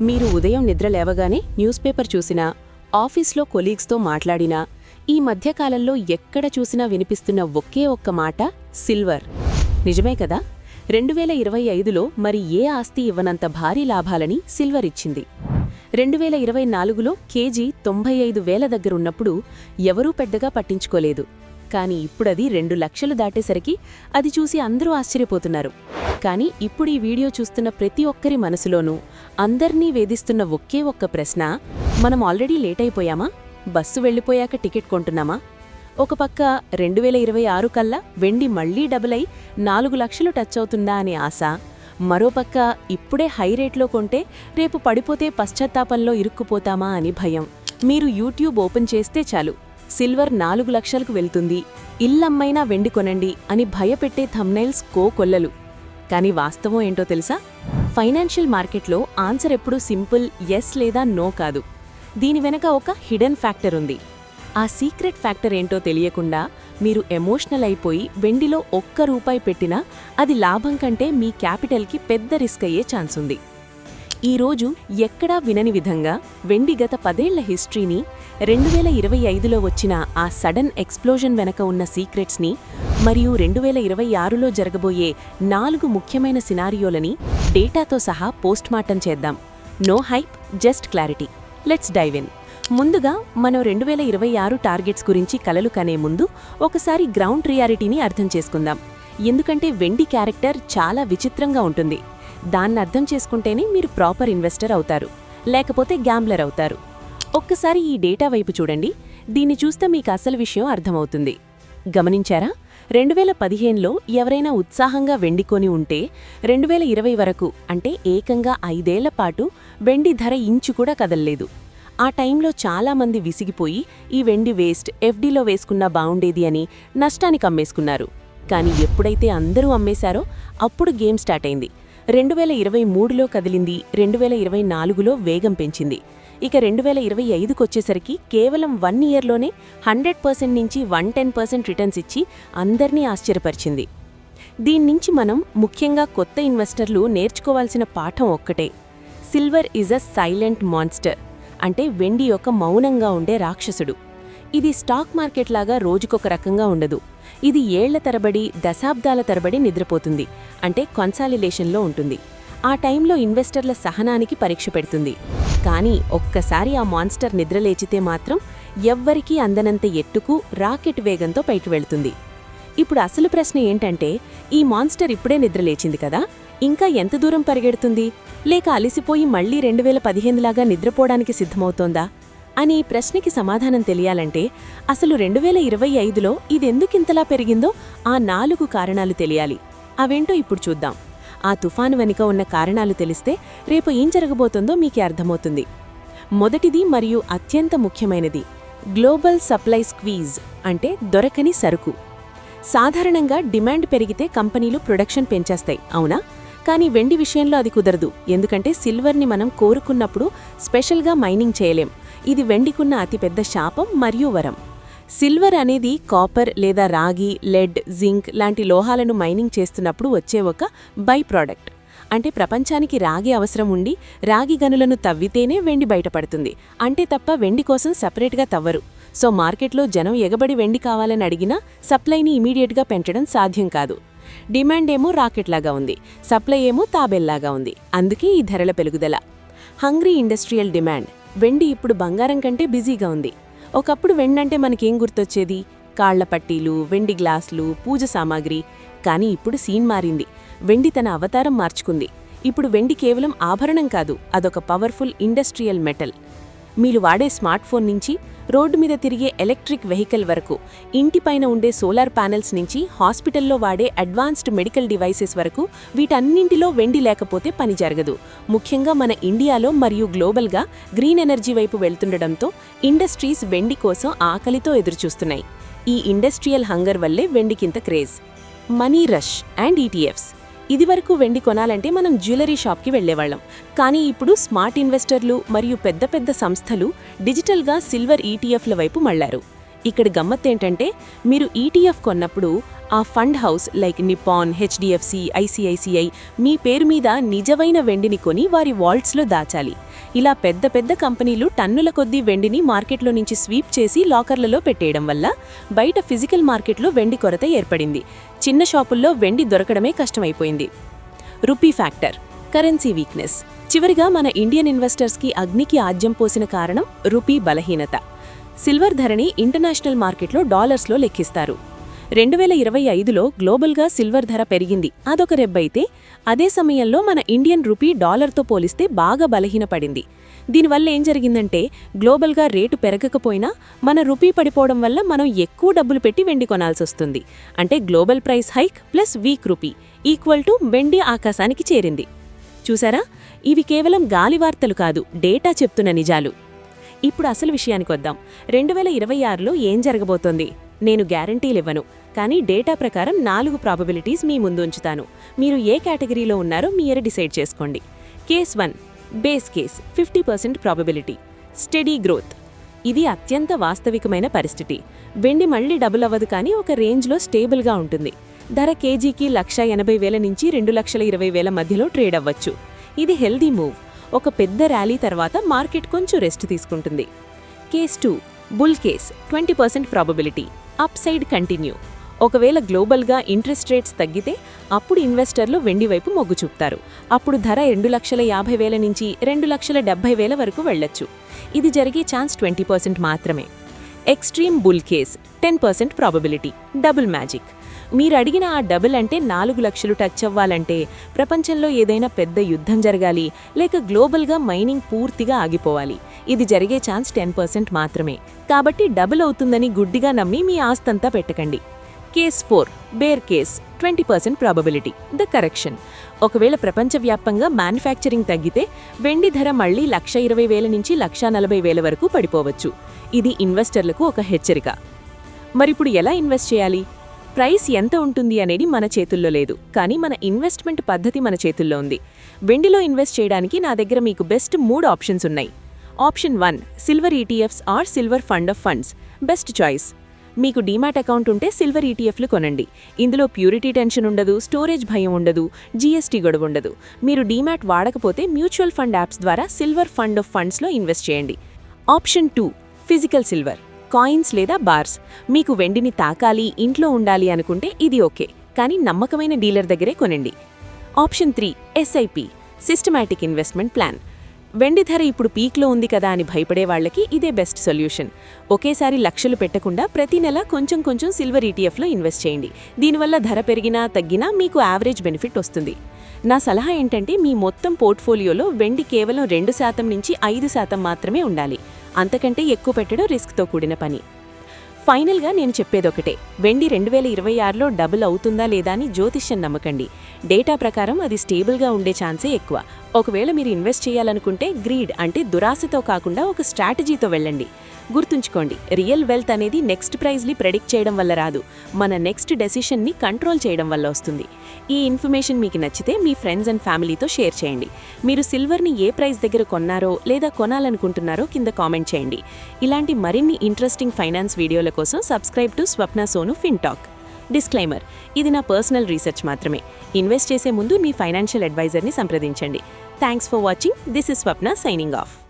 మీరు ఉదయం నిద్ర లేవగానే న్యూస్ పేపర్ చూసినా ఆఫీస్లో కొలీగ్స్తో మాట్లాడినా ఈ మధ్యకాలంలో ఎక్కడ చూసినా వినిపిస్తున్న ఒకే ఒక్క మాట సిల్వర్. నిజమే కదా? రెండు వేల ఇరవై ఐదులో మరి ఏ ఆస్తి ఇవ్వనంత భారీ లాభాలని సిల్వర్ ఇచ్చింది. రెండు వేల ఇరవై నాలుగులో కేజీ తొంభై ఐదు వేల దగ్గరున్నప్పుడు ఎవరూ పెద్దగా పట్టించుకోలేదు. కానీ ఇప్పుడది రెండు లక్షలు దాటేసరికి అది చూసి అందరూ ఆశ్చర్యపోతున్నారు. కానీ ఇప్పుడు ఈ వీడియో చూస్తున్న ప్రతి ఒక్కరి మనసులోనూ అందర్నీ వేధిస్తున్న ఒకే ఒక్క ప్రశ్న మనం ఆల్రెడీ లేట్ అయిపోయామా బస్సు వెళ్ళిపోయాక టికెట్ కొంటున్నామా? ఒక పక్క రెండు వేల ఇరవై ఆరు కల్లా వెండి మళ్ళీ డబుల్ అయి నాలుగు లక్షలు టచ్ అవుతుందా అనే ఆశ మరోపక్క ఇప్పుడే హై రేట్లో కొంటే రేపు పడిపోతే పశ్చాత్తాపంలో ఇరుక్కుపోతామా అని భయం. మీరు యూట్యూబ్ ఓపెన్ చేస్తే చాలు. సిల్వర్ నాలుగు లక్షలకు వెళ్తుంది. ఇల్లమ్మైనా వెండి కొనండి అని భయపెట్టే థమ్నైల్స్ కో కొల్లలు. కానీ వాస్తవం ఏంటో తెలుసా? ఫైనాన్షియల్ మార్కెట్లో ఆన్సర్ ఎప్పుడూ సింపుల్ ఎస్ లేదా నో కాదు. దీని వెనక ఒక హిడెన్ ఫ్యాక్టర్ ఉంది. ఆ సీక్రెట్ ఫ్యాక్టర్ ఏంటో తెలియకుండా మీరు ఎమోషనల్ అయిపోయి వెండిలో ఒక్క రూపాయి పెట్టినా అది లాభం కంటే మీ క్యాపిటల్కి పెద్ద రిస్క్ అయ్యే ఛాన్స్ ఉంది. ఈరోజు ఎక్కడా వినని విధంగా వెండి గత పదేళ్ళ హిస్టరీని రెండు వేల ఇరవై ఐదులో వచ్చిన ఆ సడన్ ఎక్స్ప్లోజన్ వెనక ఉన్న సీక్రెట్స్ని మరియు రెండు వేల ఇరవై ఆరులో జరగబోయే నాలుగు ముఖ్యమైన సినారియోలని డేటాతో సహా పోస్ట్మార్టం చేద్దాం. No hype just clarity. Let's dive in. ముందుగా మనం రెండు వేల ఇరవై ఆరు టార్గెట్స్ గురించి కలలు కనే ముందు ఒకసారి గ్రౌండ్ రియాలిటీని అర్థం చేసుకుందాం. ఎందుకంటే వెండి క్యారెక్టర్ చాలా విచిత్రంగా ఉంటుంది. దాన్ని అర్థం చేసుకుంటేనే మీరు ప్రాపర్ ఇన్వెస్టర్ అవుతారు లేకపోతే గ్యాంబ్లర్ అవుతారు. ఒక్కసారి ఈ డేటా వైపు చూడండి. దీన్ని చూస్తే మీకు అసలు విషయం అర్థమవుతుంది. గమనించారా? రెండు వేల పదిహేనులో ఎవరైనా ఉత్సాహంగా వెండి కొని ఉంటే రెండు వేల ఇరవై వరకు అంటే ఏకంగా ఐదేళ్ళ పాటు వెండి ధర ఇంచు కూడా కదల్లేదు. ఆ టైంలో చాలామంది విసిగిపోయి ఈ వెండి వేస్ట్ ఎఫ్డీలో వేసుకున్నా బావుండేది అని నష్టానికి అమ్మేసుకున్నారు. కానీ ఎప్పుడైతే అందరూ అమ్మేశారో అప్పుడు గేమ్ స్టార్ట్ అయింది. రెండు వేల ఇరవై మూడులో కదిలింది రెండు వేల ఇరవై నాలుగులో వేగం పెంచింది. ఇక రెండు వేల ఇరవై ఐదుకొచ్చేసరికి కేవలం వన్ ఇయర్లోనే హండ్రెడ్ పర్సెంట్ నుంచి వన్ టెన్ పర్సెంట్ రిటర్న్స్ ఇచ్చి అందర్నీ ఆశ్చర్యపరిచింది. దీన్నించి మనం ముఖ్యంగా కొత్త ఇన్వెస్టర్లు నేర్చుకోవాల్సిన పాఠం ఒక్కటే. Silver is a silent monster అంటే వెండి యొక్క మౌనంగా ఉండే రాక్షసుడు. ఇది స్టాక్ మార్కెట్ లాగా రోజుకొక రకంగా ఉండదు. ఇది ఏళ్ళ తరబడి దశాబ్దాల తరబడి నిద్రపోతుంది. అంటే కన్సాలిలేషన్లో ఉంటుంది. ఆ టైంలో ఇన్వెస్టర్ల సహనానికి పరీక్ష పెడుతుంది. కానీ ఒక్కసారి ఆ మాన్స్టర్ నిద్రలేచితే మాత్రం ఎవ్వరికీ అందనంత ఎట్టుకు రాకెట్ వేగంతో పైకి వెళ్తుంది. ఇప్పుడు అసలు ప్రశ్న ఏంటంటే ఈ మాన్స్టర్ ఇప్పుడే నిద్రలేచింది కదా? ఇంకా ఎంత దూరం పరిగెడుతుంది? లేక అలిసిపోయి మళ్ళీ రెండు వేల పదిహేనులాగా నిద్రపోవడానికి సిద్ధమవుతోందా? అని ప్రశ్నకి సమాధానం తెలియాలంటే అసలు రెండు వేల ఇరవై ఐదులో ఇదెందుకింతలా పెరిగిందో ఆ నాలుగు కారణాలు తెలియాలి. అవేంటో ఇప్పుడు చూద్దాం. ఆ తుఫాను వెనుక ఉన్న కారణాలు తెలిస్తే రేపు ఏం జరగబోతుందో మీకే అర్థమవుతుంది. మొదటిది మరియు అత్యంత ముఖ్యమైనది గ్లోబల్ సప్లై స్క్వీజ్ అంటే దొరకని సరుకు. సాధారణంగా డిమాండ్ పెరిగితే కంపెనీలు ప్రొడక్షన్ పెంచేస్తాయి అవునా? కానీ వెండి విషయంలో అది కుదరదు. ఎందుకంటే సిల్వర్ని మనం కోరుకున్నప్పుడు స్పెషల్గా మైనింగ్ చేయలేం. ఇది వెండికున్న అతిపెద్ద శాపం మరియు వరం. సిల్వర్ అనేది కాపర్ లేదా రాగి లెడ్ జింక్ లాంటి లోహాలను మైనింగ్ చేస్తున్నప్పుడు వచ్చే ఒక బై ప్రోడక్ట్. అంటే ప్రపంచానికి రాగి అవసరం ఉండి రాగి గనులను తవ్వితేనే వెండి బయటపడుతుంది. అంటే తప్ప వెండి కోసం సపరేట్గా తవ్వరు. సో మార్కెట్లో జనం ఎగబడి వెండి కావాలని అడిగినా సప్లైని ఇమీడియట్గా పెంచడం సాధ్యం కాదు. డిమాండ్ ఏమో రాకెట్లాగా ఉంది. సప్లై ఏమో తాబెల్లాగా ఉంది. అందుకే ఈ ధరల పెరుగుదల. Hungry industrial demand. వెండి ఇప్పుడు బంగారం కంటే బిజీగా ఉంది. ఒకప్పుడు వెండంటే మనకేం గుర్తొచ్చేది? కాళ్ళ పట్టీలు వెండి గ్లాసులు పూజ సామాగ్రి. కానీ ఇప్పుడు సీన్ మారింది. వెండి తన అవతారం మార్చుకుంది. ఇప్పుడు వెండి కేవలం ఆభరణం కాదు అదొక పవర్ఫుల్ ఇండస్ట్రియల్ మెటల్. మీరు వాడే స్మార్ట్ ఫోన్ నుంచి రోడ్డు మీద తిరిగే ఎలక్ట్రిక్ వెహికల్ వరకు ఇంటిపైన ఉండే సోలార్ ప్యానెల్స్ నుంచి హాస్పిటల్లో వాడే అడ్వాన్స్డ్ మెడికల్ డివైసెస్ వరకు వీటన్నింటిలో వెండి లేకపోతే పని జరగదు. ముఖ్యంగా మన ఇండియాలో మరియు గ్లోబల్గా గ్రీన్ ఎనర్జీ వైపు వెళ్తుండడంతో ఇండస్ట్రీస్ వెండి కోసం ఆకలితో ఎదురుచూస్తున్నాయి. ఈ ఇండస్ట్రియల్ హంగర్ వల్లే వెండికింత craze. Money rush and ETFs. ఇదివరకు వెండి కొనాలంటే మనం జ్యువెలరీ షాప్కి వెళ్ళేవాళ్ళం కానీ ఇప్పుడు స్మార్ట్ ఇన్వెస్టర్లు మరియు పెద్ద పెద్ద సంస్థలు డిజిటల్గా సిల్వర్ ఈటీఎఫ్ల వైపు మళ్ళారు ఇక్కడ గమ్మత్తేంటంటే మీరు ఈటీఎఫ్ కొన్నప్పుడు ఆ fund house like Nippon HDFC ICICI మీ పేరు మీద నిజమైన వెండిని కొని వారి వాల్ట్స్లో దాచాలి. ఇలా పెద్ద పెద్ద కంపెనీలు టన్నుల కొద్దీ వెండిని మార్కెట్లో నుంచి స్వీప్ చేసి లాకర్లలో పెట్టేయడం వల్ల బయట ఫిజికల్ మార్కెట్లో వెండి కొరత ఏర్పడింది. చిన్న షాపుల్లో వెండి దొరకడమే కష్టమైపోయింది. Rupee factor currency weakness. చివరిగా మన ఇండియన్ ఇన్వెస్టర్స్కి అగ్నికి ఆజ్యం పోసిన కారణం రూపీ బలహీనత. సిల్వర్ ధరని ఇంటర్నేషనల్ మార్కెట్లో డాలర్స్లో లెక్కిస్తారు. రెండు వేల ఇరవై ఐదులో గ్లోబల్గా సిల్వర్ ధర పెరిగింది. అదొక రెబ్బైతే అదే సమయంలో మన ఇండియన్ రూపీ డాలర్తో పోలిస్తే బాగా బలహీనపడింది. దీనివల్ల ఏం జరిగిందంటే గ్లోబల్గా రేటు పెరగకపోయినా మన రూపీ పడిపోవడం వల్ల మనం ఎక్కువ డబ్బులు పెట్టి వెండి కొనాల్సొస్తుంది. అంటే global price hike plus weak rupee equal to వెండి ఆకాశానికి చేరింది. చూసారా? ఇవి కేవలం గాలి వార్తలు కాదు డేటా చెప్తున్న నిజాలు. ఇప్పుడు అసలు విషయానికి వద్దాం రెండు వేల ఇరవై ఆరులో ఏం జరగబోతోంది? నేను గ్యారంటీలివ్వను కానీ డేటా ప్రకారం నాలుగు ప్రాబబిలిటీస్ మీ ముందు ఉంచుతాను. మీరు ఏ కేటగిరీలో ఉన్నారో మీరే డిసైడ్ చేసుకోండి. Case one base case fifty percent probability. Steady growth. ఇది అత్యంత వాస్తవికమైన పరిస్థితి. వెండి మళ్ళీ డబుల్ అవ్వదు కానీ ఒక రేంజ్లో స్టేబుల్గా ఉంటుంది. ధర కేజీకి లక్ష ఎనభై వేల నుంచి రెండు లక్షల ఇరవై వేల మధ్యలో ట్రేడ్ అవ్వచ్చు. ఇది హెల్దీ మూవ్. ఒక పెద్ద ర్యాలీ తర్వాత మార్కెట్ కొంచెం రెస్ట్ తీసుకుంటుంది. Case two bull case twenty percent probability. Upside continue. ఒకవేళ గ్లోబల్గా ఇంట్రెస్ట్ రేట్స్ తగ్గితే అప్పుడు ఇన్వెస్టర్లు వెండి వైపు మొగ్గు చూపుతారు. అప్పుడు ధర రెండు లక్షల యాభై వేల నుంచి రెండు లక్షల డెబ్బై వేల వరకు వెళ్ళొచ్చు. ఇది జరిగే ఛాన్స్ ట్వంటీ పర్సెంట్ మాత్రమే. Extreme bull case ten percent probability double magic. మీరు అడిగిన ఆ డబుల్ అంటే నాలుగు లక్షలు టచ్ అవ్వాలంటే ప్రపంచంలో ఏదైనా పెద్ద యుద్ధం జరగాలి లేక గ్లోబల్గా మైనింగ్ పూర్తిగా ఆగిపోవాలి. ఇది జరిగే ఛాన్స్ టెన్ పర్సెంట్ మాత్రమే. కాబట్టి డబుల్ అవుతుందని గుడ్డిగా నమ్మి మీ ఆస్తంతా పెట్టకండి. Case four bear case twenty percent probability the correction. ఒకవేళ ప్రపంచవ్యాప్తంగా మ్యానుఫ్యాక్చరింగ్ తగ్గితే వెండి ధర మళ్ళీ లక్ష ఇరవై వేల నుంచి లక్ష నలభై వేల వరకు పడిపోవచ్చు. ఇది ఇన్వెస్టర్లకు ఒక హెచ్చరిక. మరిప్పుడు ఎలా ఇన్వెస్ట్ చేయాలి? ప్రైస్ ఎంత ఉంటుంది అనేది మన చేతుల్లో లేదు. కానీ మన ఇన్వెస్ట్మెంట్ పద్ధతి మన చేతుల్లో ఉంది. వెండిలో ఇన్వెస్ట్ చేయడానికి నా దగ్గర మీకు బెస్ట్ మూడు ఆప్షన్స్ ఉన్నాయి. Option one silver ETFs or silver fund of funds. Best choice. మీకు డీమాట్ అకౌంట్ ఉంటే సిల్వర్ ఈటీఎఫ్లు కొనండి. ఇందులో ప్యూరిటీ టెన్షన్ ఉండదు స్టోరేజ్ భయం ఉండదు జీఎస్టీ గొడవ ఉండదు. మీరు డీమాట్ వాడకపోతే మ్యూచువల్ ఫండ్ యాప్స్ ద్వారా సిల్వర్ ఫండ్ ఆఫ్ ఫండ్స్లో ఇన్వెస్ట్ చేయండి. Option two physical silver. Coins లేదా బార్స్. మీకు వెండిని తాకాలి ఇంట్లో ఉండాలి అనుకుంటే ఇది ఓకే. కానీ నమ్మకమైన డీలర్ దగ్గరే కొనండి. Option three SIP systematic investment plan వెండి ధర ఇప్పుడు పీక్లో ఉంది కదా అని భయపడే వాళ్ళకి ఇదే బెస్ట్ సొల్యూషన్. ఒకేసారి లక్షలు పెట్టకుండా ప్రతి నెల కొంచెం కొంచెం సిల్వర్ ఈటీఎఫ్లో ఇన్వెస్ట్ చేయండి. దీనివల్ల ధర పెరిగినా తగ్గినా మీకు యావరేజ్ బెనిఫిట్ వస్తుంది. నా సలహా ఏంటంటే మీ మొత్తం పోర్ట్ఫోలియోలో వెండి కేవలం రెండు శాతం నుంచి ఐదు శాతం మాత్రమే ఉండాలి. అంతకంటే ఎక్కువ పెట్టడం రిస్క్తో కూడిన పని. ఫైనల్గా నేను చెప్పేదొకటే వెండి రెండు వేల ఇరవై ఆరులో డబుల్ అవుతుందా లేదా అని జ్యోతిష్యం నమ్మకండి. డేటా ప్రకారం అది స్టేబుల్గా ఉండే ఛాన్సే ఎక్కువ. ఒకవేళ మీరు ఇన్వెస్ట్ చేయాలనుకుంటే గ్రీడ్ అంటే దురాశతో కాకుండా ఒక స్ట్రాటజీతో వెళ్ళండి. గుర్తుంచుకోండి రియల్ వెల్త్ అనేది నెక్స్ట్ ప్రైజ్ని ప్రెడిక్ట్ చేయడం వల్ల రాదు. మన నెక్స్ట్ డెసిషన్ని కంట్రోల్ చేయడం వల్ల వస్తుంది. ఈ ఇన్ఫర్మేషన్ మీకు నచ్చితే మీ ఫ్రెండ్స్ అండ్ ఫ్యామిలీతో షేర్ చేయండి. మీరు సిల్వర్ని ఏ ప్రైస్ దగ్గర కొన్నారో లేదా కొనాలనుకుంటున్నారో కింద కామెంట్ చేయండి. ఇలాంటి మరిన్ని ఇంట్రెస్టింగ్ ఫైనాన్స్ వీడియోల కోసం subscribe to Swapna Sonu fintalk disclaimer ఇది నా పర్సనల్ రీసెర్చ్ మాత్రమే. ఇన్వెస్ట్ చేసే ముందు మీ ఫైనాన్షియల్ అడ్వైజర్ని సంప్రదించండి. Thanks for watching this is Swapna signing off